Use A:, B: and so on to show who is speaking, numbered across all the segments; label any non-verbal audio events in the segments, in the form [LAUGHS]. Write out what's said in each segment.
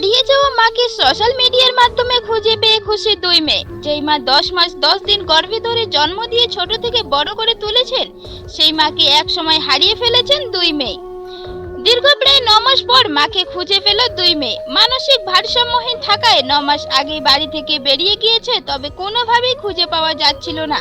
A: মাকে সোশ্যাল মিডিয়ার মাধ্যমে খুঁজে পেয়ে খুশি দুই মেয়ে। যেই মা দশ মাস দশ দিন গর্ভে ধরে জন্ম দিয়ে ছোট থেকে বড় করে তুলেছেন, সেই মাকে এক সময় হারিয়ে ফেলেছেন দুই মেয়ে। দীর্ঘ প্রায় ন মাস পর মাকে খুঁজে পেল দুই মেয়ে। মানসিক ভারসাম্যহীন থাকায় ন মাস আগে বাড়ি থেকে বেরিয়ে গিয়েছে, তবে কোনোভাবেই খুঁজে পাওয়া যাচ্ছিল না।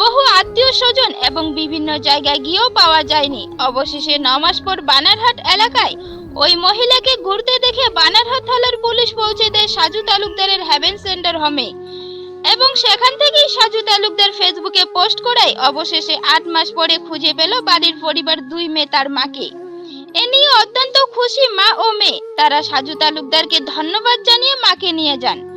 A: বহু আত্মীয় স্বজন এবং বিভিন্ন জায়গায় গিয়েও পাওয়া যায়নি। অবশেষে ন মাস পর বানারহাট এলাকায় ওই মহিলাকে ঘুরতে দেখে বানারহাট থানার পুলিশ পৌঁছে দেয় সাজু তালুকদারের হ্যাভেন সেন্টার হোমে। এবং সেখান থেকেই সাজু তালুকদার ফেসবুকে পোস্ট করায়, অবশেষে আট মাস পরে খুঁজে পেল বাড়ির পরিবার দুই মেয়ে তার মাকে। এ নিয়ে অত্যন্ত খুশি মা ও মেয়ে। তারা সাজু তালুকদারকে ধন্যবাদ জানিয়ে মাকে নিয়ে যান।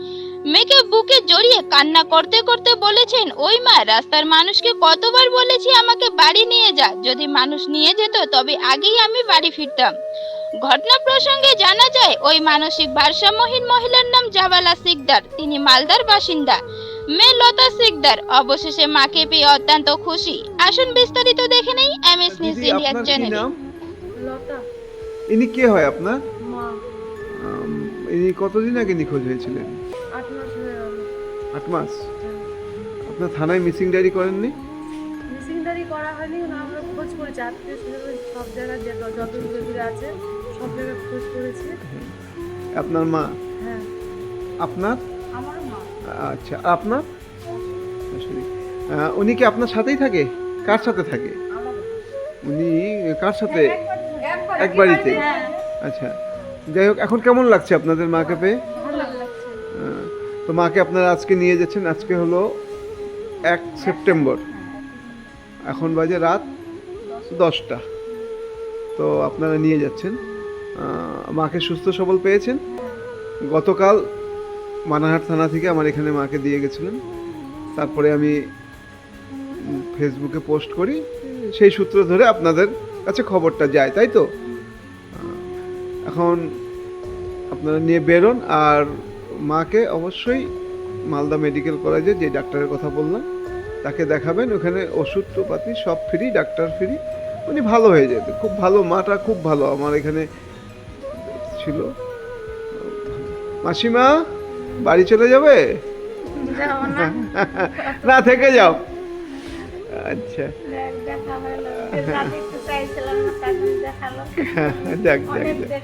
A: মেয়েকে বুকে জড়িয়ে কান্না করতে করতে বলেছেন, ওই মা, রাস্তার মানুষকে কতবার বলেছি আমাকে বাড়ি নিয়ে যা। যদি মানুষ নিয়ে যেত, তবে আগেই আমি বাড়ি ফিরতাম। ঘটনা প্রসঙ্গে জানা যায় ওই মানসিক ভারসাম্যহীন মহিলার নাম জাবালা সিকদার। তিনি মালদার বাসিন্দা। মেয়ে লতা সিকদার। অবশেষে মাকে পেয়ে অত্যন্ত খুশি। আসুন বিস্তারিত দেখে নেই এমএস নিউজ
B: দিদি
A: ইন্ডিয়া
B: আপনার কি
A: চ্যানেলে।
C: লতা।
B: ইনি কে হয় আপনার?
C: মা।
B: ইনি কতদিন আগে নিখোঁজ হয়েছিলেন?
C: আট মাস হয়ে গেল।
B: আট মাস? আপনার থানায় মিসিং ডায়েরি করেননি?
C: মিসিংদারি করা হয়নি কিন্তু আমরা খোঁজ করেছি আত্মীয় স্বজন সব জায়গায় যত দূরে দূরে আছে সব জায়গায় খোঁজ করেছি।
B: আপনার মা?
C: হ্যাঁ।
B: আপনার?
C: মা।
B: আচ্ছা আপনার। উনি কি আপনার সাথেই থাকে? কার সাথে থাকে? উনি কার সাথে? এক বাড়িতে?
C: হ্যাঁ।
B: আচ্ছা যাই হোক এখন কেমন লাগছে আপনাদের মাকে পেয়ে?
C: ভালো
B: তো মাকে আপনারা আজকে নিয়ে যাচ্ছেন আজকে হলো এক সেপ্টেম্বর। এখন বাজে রাত দশটা। তো আপনারা নিয়ে যাচ্ছেন। মাকে সুস্থ সবল পেয়েছেন। গতকাল মানাহাট থানা থেকে আমার এখানে মাকে দিয়ে গেছিলেন। তারপরে আমি ফেসবুকে পোস্ট করি। সেই সূত্র ধরে আপনাদের কাছে খবরটা যায়, তাই তো? এখন আপনারা নিয়ে বেরোন। আর মাকে অবশ্যই মালদা মেডিকেল কলেজে যে ডাক্তারের কথা বললাম তাকে দেখাবেন ওখানে ওষুধপাতি সব ফ্রি ডাক্তার ফ্রি উনি ভালো হয়ে যেত খুব ভালো মাটা খুব ভালো। আমার এখানে ছিল। মাসিমা বাড়ি চলে যাবে? [LAUGHS]
C: না।
B: থেকে যাও। আচ্ছা। [LAUGHS] যাক যাক
C: অনেক
B: যাক।